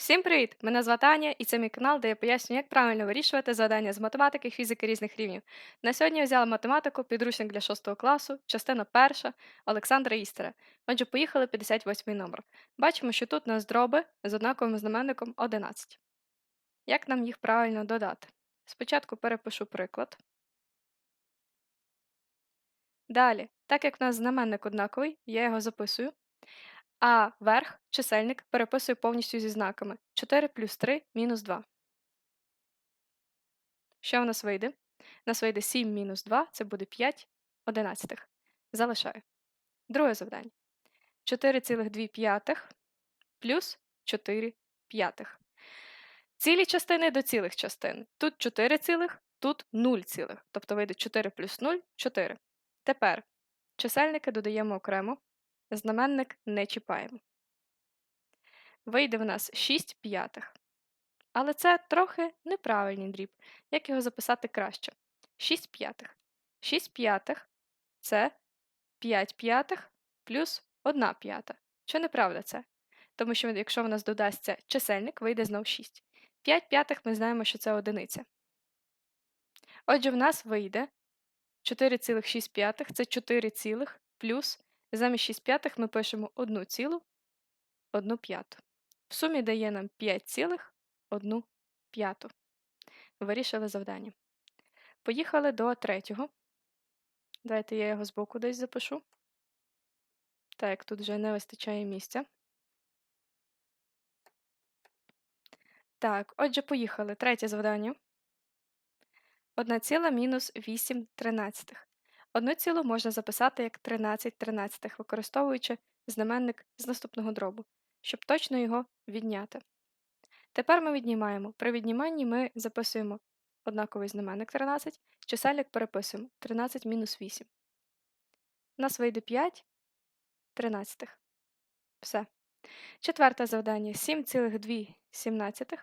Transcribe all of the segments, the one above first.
Всім привіт! Мене звати Аня, і це мій канал, де я пояснюю, як правильно вирішувати завдання з математики, фізики різних рівнів. На сьогодні я взяла математику, підручник для 6 класу, частина перша Олександра Істера. Отже, поїхали 58 номер. Бачимо, що тут у нас дроби з однаковим знаменником 11. Як нам їх правильно додати? Спочатку перепишу приклад. Далі, так як в нас знаменник однаковий, я його записую. А верх чисельник переписую повністю зі знаками 4 плюс 3 мінус 2. Що в нас вийде? У нас вийде 7 мінус 2, це буде 5 одинадцятих. Залишаю. Друге завдання. 4,2 плюс 4 п'ятих. Цілі частини до цілих частин. Тут 4 цілих, тут 0 цілих. Тобто вийде 4 плюс 0 4. Тепер чисельники додаємо окремо. Знаменник не чіпаємо. Вийде в нас 6 п'ятих. Але це трохи неправильний дріб. Як його записати краще? 6 п'ятих. 6 п'ятих це 5 п'ятих плюс 1 п'ята. Чи неправда це? Тому що, якщо в нас додасться чисельник, вийде знов 6. 5 п'ятих ми знаємо, що це одиниця. Отже, в нас вийде 4,6 це 4 цілих плюс Замість 6 п'ятих ми пишемо 1 цілу 1 п'яту. В сумі дає нам 5,1 п'яту. Вирішили завдання. Поїхали до третього. Давайте я його збоку десь запишу. Так, тут вже не вистачає місця. Так, отже, поїхали. Третє завдання. 1 ціла мінус 8 тринадцятих. Одну цілу можна записати як 13 тринадцятих, використовуючи знаменник з наступного дробу, щоб точно його відняти. Тепер ми віднімаємо. При відніманні ми записуємо однаковий знаменник 13, чисельник переписуємо 13 мінус 8. У нас вийде 5 тринадцятих. Все. Четверте завдання 7,2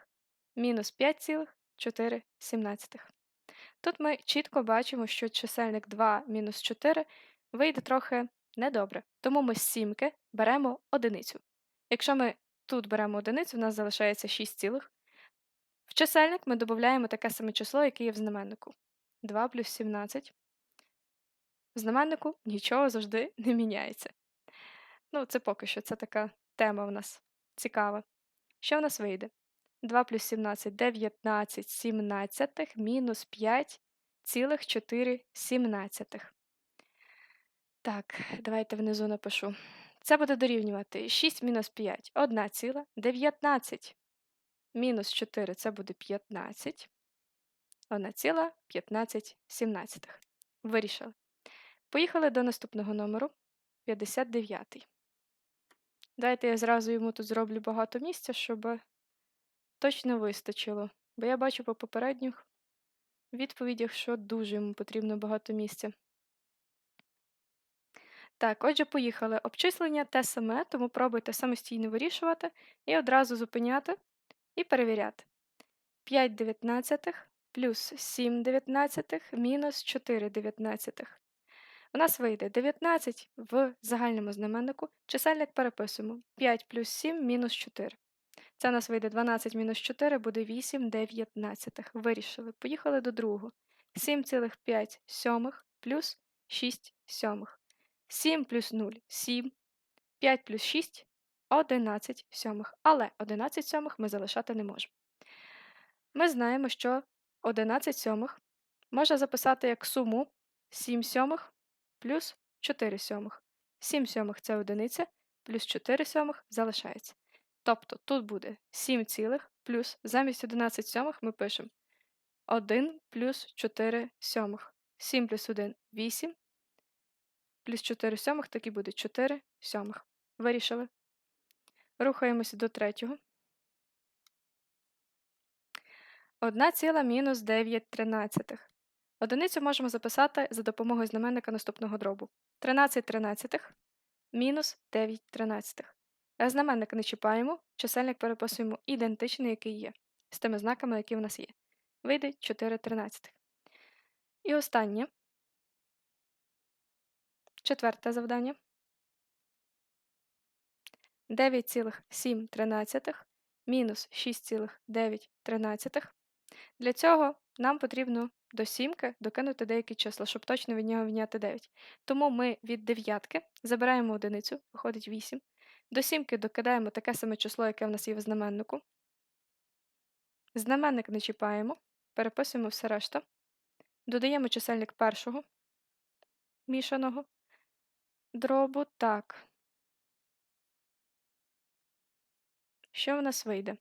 мінус 5,4 сімнадцятих. Тут ми чітко бачимо, що чисельник 2 мінус 4 вийде трохи недобре, тому ми з сімки беремо одиницю. Якщо ми тут беремо одиницю, у нас залишається 6 цілих. В чисельник ми додаємо таке саме число, яке є в знаменнику. 2 плюс 17. В знаменнику нічого завжди не міняється. Ну, це поки що це така тема в нас цікава. Що в нас вийде? 2 плюс 17 19 17 мінус 5 цілих 4 сімнадцятих. Так, давайте внизу напишу. Це буде дорівнювати 6 мінус 5 1 ціла 19. Мінус 4 це буде 15. 1 ціла 15 сімнадцятих. Вирішили. Поїхали до наступного номеру 59. Давайте я зразу йому тут зроблю багато місця, щоб точно вистачило, бо я бачу по попередніх відповідях, що дуже йому потрібно багато місця. Так, отже, поїхали. Обчислення те саме, тому пробуйте самостійно вирішувати і одразу зупиняти і перевіряти. 5 дев'ятнадцятих плюс 7 дев'ятнадцятих мінус 4 дев'ятнадцятих. У нас вийде 19 в загальному знаменнику, чисельник переписуємо 5 плюс 7 мінус 4. Це у нас вийде 12 мінус 4 буде 8 дев'ятнадцятих. Вирішили. Поїхали до другого. 7,5 сьомих плюс 6 сьомих. 7 плюс 0 7. 5 плюс 6 11 сьомих. Але 11 сьомих ми залишати не можемо. Ми знаємо, що 11 сьомих можна записати як суму 7 сьомих плюс 4 сьомих. 7 сьомих це одиниця, плюс 4 сьомих залишається. Тобто тут буде 7 цілих плюс замість 11 сьомих ми пишемо 1 плюс 4 сьомих. 7 плюс 1 8. Плюс 4 сьомих, так і буде 4 сьомих. Вирішили. Рухаємося до третього. 1 ціла мінус 9 тринадцятих. Одиницю можемо записати за допомогою знаменника наступного дробу. 13 тринадцятих мінус 9 тринадцятих. Знаменник не чіпаємо, чисельник переписуємо ідентичний, який є, з тими знаками, які в нас є. Вийде 4 тринадцятих. І останнє. Четверте завдання. 9,7 мінус 6,9. Для цього нам потрібно до сімки докинути деякі числа, щоб точно від нього відняти 9. Тому ми від дев'ятки забираємо одиницю, виходить 8. До сімки докидаємо таке саме число, яке в нас є в знаменнику. Знаменник не чіпаємо, переписуємо все решта. Додаємо чисельник першого мішаного дробу. Так. Що в нас вийде?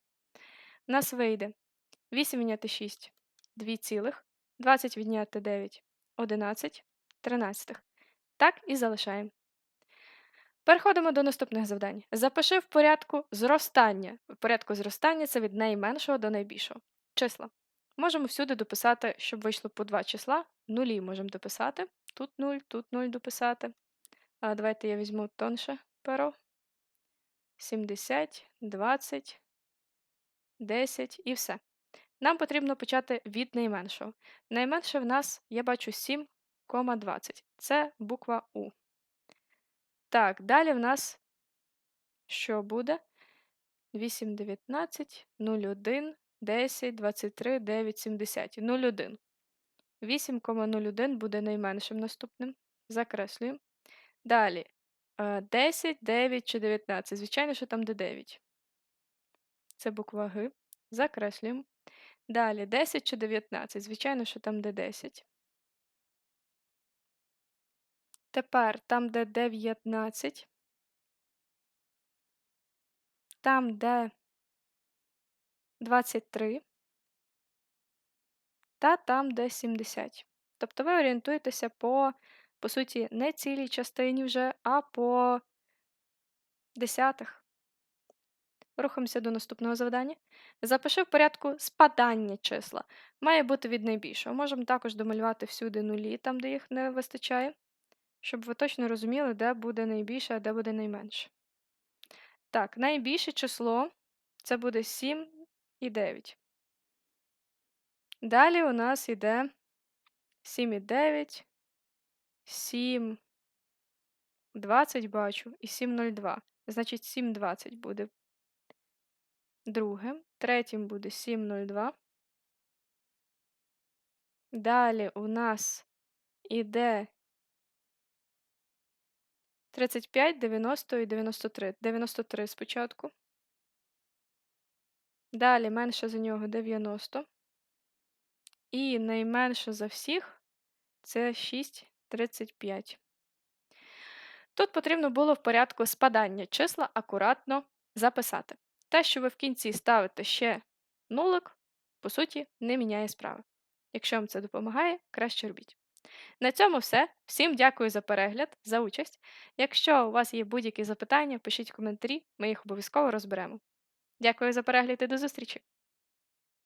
У нас вийде 8 відняти 6 2 цілих, 20 відняти 9 11 13. Так і залишаємо. Переходимо до наступних завдань. Запиши в порядку зростання. В порядку зростання це від найменшого до найбільшого. Числа. Можемо всюди дописати, щоб вийшло по два числа. Нулі можемо дописати. Тут 0, тут 0 дописати. А Давайте я візьму тонше перо. 70, 20, 10 і все. Нам потрібно почати від найменшого. Найменше в нас, я бачу 7,20. Це буква У. Так, далі в нас що буде? 8, 19, 01, 10, 23, 9, 70. 01. 8,01 буде найменшим наступним. Закреслюємо. Далі 10, 9 чи 19. Звичайно, що там де 9. Це буква Г. Закреслюємо. Далі 10 чи 19. Звичайно, що там де 10. Тепер там, де 19, там, де 23, та там, де 70. Тобто ви орієнтуєтеся по, по суті, не цілій частині вже, а по десятих. Рухаємося до наступного завдання. Запиши в порядку спадання числа. Має бути від найбільшого. Можемо також домалювати всюди нулі, там, де їх не вистачає щоб ви точно розуміли, де буде найбільше, а де буде найменше. Так, найбільше число це буде 7 і 9. Далі у нас йде 7 і 9, 7, 20 бачу, і 7,02. Значить, 7,20 буде другим. Третім буде 7,02. Далі у нас іде 35, 90 і 93. 93 спочатку. Далі менше за нього 90. І найменше за всіх це 6,35. Тут потрібно було в порядку спадання числа акуратно записати. Те, що ви в кінці ставите ще нулик, по суті, не міняє справи. Якщо вам це допомагає, краще робіть. На цьому все. Всім дякую за перегляд, за участь. Якщо у вас є будь-які запитання, пишіть коментарі, ми їх обов'язково розберемо. Дякую за перегляд і до зустрічі!